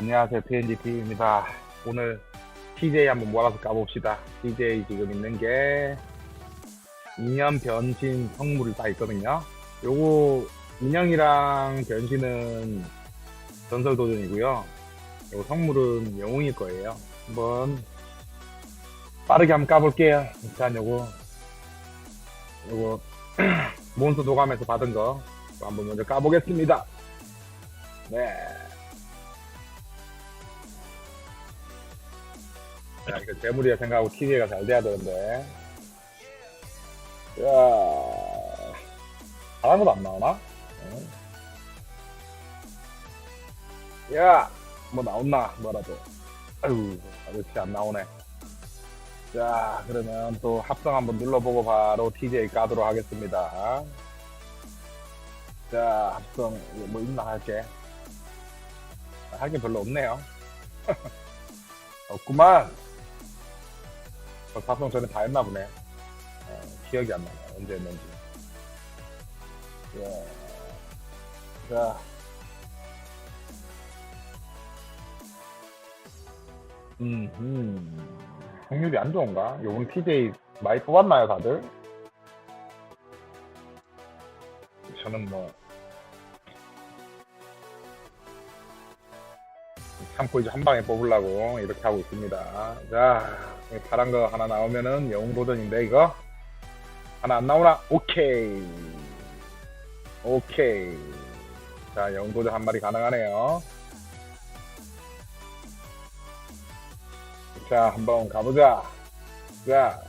안녕하세요. TNGT입니다. 오늘 TJ 한번 몰아서 까봅시다. TJ 지금 있는 게 인형 변신 성물이 다 있거든요. 요거 인형이랑 변신은 전설 도전이고요. 요거 성물은 영웅일 거예요. 한번 빠르게 한번 까볼게요. 일단 요거 요거 몬스터 도감에서 받은 거 한번 먼저 까보겠습니다. 네. 자, 이거 재물이라 생각하고 TV가 잘 돼야 되는데. 자, 잘한 것도 안 나오나? 응. 야, 뭐 나온나, 뭐라도. 아유, 아저씨 안 나오네. 자, 그러면 또 합성 한번 눌러보고 바로 TJ 까도록 하겠습니다. 자, 합성, 뭐 있나 할게. 할게 별로 없네요. 없구만. 저 합성 전에 다 했나 보네. 어, 기억이 안 나네. 언제 했는지. 자, 자. 음, 음. 확률이 안 좋은가? 요번 TJ 많이 뽑았나요, 다들? 저는 뭐, 참고 이제 한 방에 뽑으려고 이렇게 하고 있습니다. 자, 파란 거 하나 나오면은 영웅 도전인데, 이거? 하나 안 나오나? 오케이. 오케이. 자, 영웅 도전 한 마리 가능하네요. 자, 한번 가보자. 자,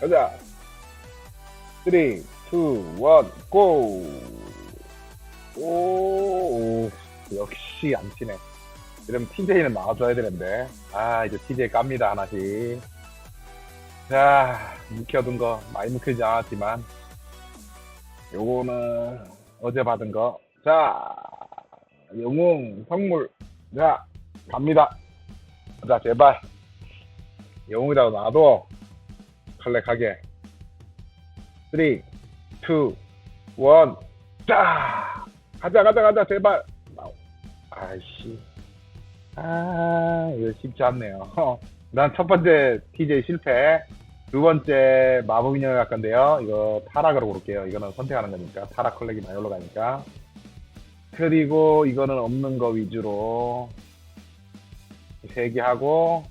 가자. 3, 2, 1, 고! 오, 오, 역시 안 치네. 이러면 TJ는 나와줘야 되는데. 아, 이제 TJ 깝니다, 하나씩. 자, 묵혀둔 거, 많이 묵히지 않았지만. 요거는 어제 받은 거. 자, 영웅, 성물. 자, 갑니다. 자, 제발. 영웅이라도 놔둬. 칼렉하게. 3, 2, 1, 자! 가자, 가자, 가자, 제발. 아이씨. 아, 이거 쉽지 않네요. 난 첫 번째 TJ 실패. 두 번째 마법 인형을 갈 건데요. 이거 타락으로 고를게요. 이거는 선택하는 거니까. 타락 컬렉이 많이 올라가니까. 그리고 이거는 없는 거 위주로 세 개 하고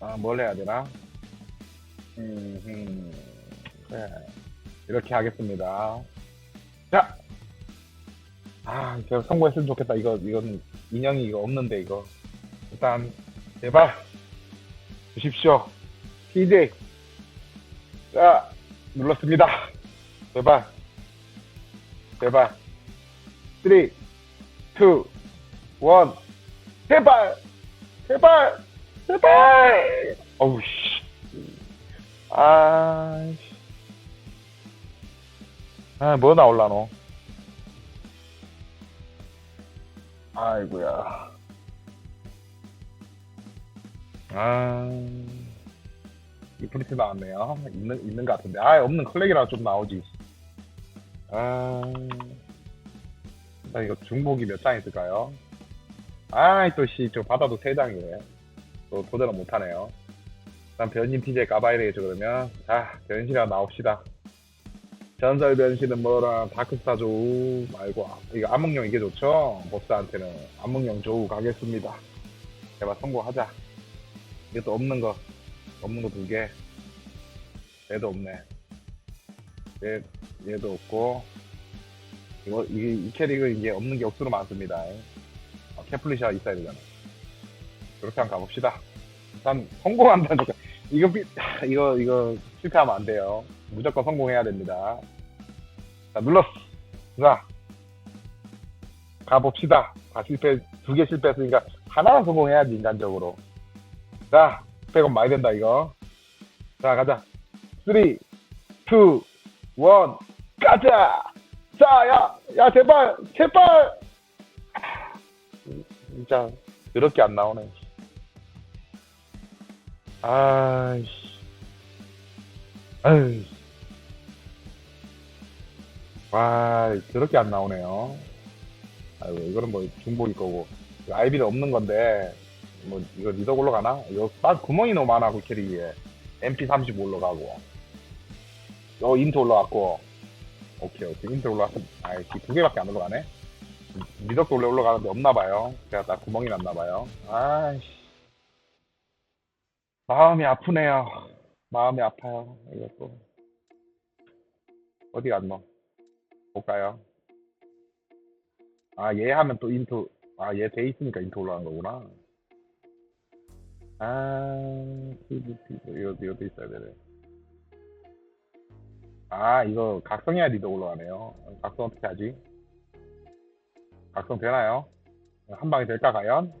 아, 뭘 해야 되나? 음, 음, 그래. 이렇게 하겠습니다. 자! 아, 저 성공했으면 좋겠다. 이거, 이건 인형이 이거 없는데, 이거. 일단, 제발, 주십시오. TJ. 자, 눌렀습니다. 제발. 제발. 3, 2, 1. 제발! 제발! 제발! 어우, 씨. 아, 씨. 아, 뭐 나올라노? 아이고야. 아, 이 프리트 나왔네요. 있는, 있는 것 같은데. 아, 없는 컬렉이라 좀 나오지. 아, 일단 이거 중복이 몇 장 있을까요? 아이, 또, 씨, 저 받아도 세 장이네. 또 도전을 못하네요. 일단 변신 TJ 되겠죠, 그러면. 자, 변신이나 나옵시다. 전설 변신은 뭐라, 다크스타 조우 말고, 이거 암흑령 이게 좋죠? 보스한테는. 암흑령 조우 가겠습니다. 제발 성공하자. 이것도 없는 거, 없는 거 두 개. 얘도 없네. 얘, 얘도 없고. 이거, 이, 이 캐릭은 이게 없는 게 억수로 많습니다. 어, 캐플리샤 있어야 되잖아. 그렇게 한번 가봅시다. 일단 성공한다니까. 이거 삐- 이거 이거 실패하면 안 돼요. 무조건 성공해야 됩니다. 자 눌렀어. 자 가봅시다. 다 실패 두 개 실패했으니까 하나는 성공해야지 인간적으로. 자 100원 많이 된다 이거. 자 가자. 3, 2, 1 가자. 자야 야 제발 제발. 진짜 그렇게 안 나오네. 아이씨. 아유. 와, 그렇게 안 나오네요. 아이고, 이거는 뭐 중복일 거고. 아이비도 없는 건데 뭐 이거 리더 올라가나? 이거 빠 구멍이 너무 많아 그 캐리에 MP30 올라가고 요 인트 올라갔고 오케이 오케이 인트 올라갔어 아이 두 개밖에 안 올라가네 리더도 원래 올라가는데 없나봐요 제가 딱 구멍이 났나봐요 아이씨 마음이 아프네요. 마음이 아파요. 이것도. 어디 갔노? 볼까요? 아 얘 하면 또 인트 아 얘 돼 있으니까 인트 올라간 거구나. 아 이거 이것도 있어야 되네. 아 이거 각성해야 리더 올라가네요. 각성 어떻게 하지? 각성 되나요? 한 방에 될까 과연?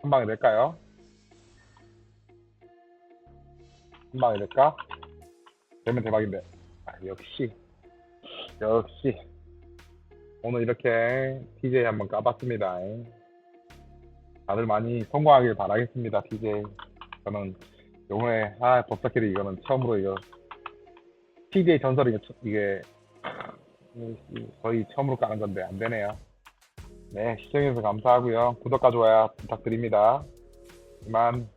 한 방에 될까요 한 방에 될까 되면 대박인데 아 역시 역시 오늘 이렇게 TJ 한번 까봤습니다. 다들 많이 성공하길 바라겠습니다, TJ. 저는 요번에 아 법사캐리 이거는 처음으로 이거 TJ 전설이 이게 거의 처음으로 까는 건데 안 되네요. 네 시청해주셔서 감사하고요. 구독과 좋아요 부탁드립니다. 이만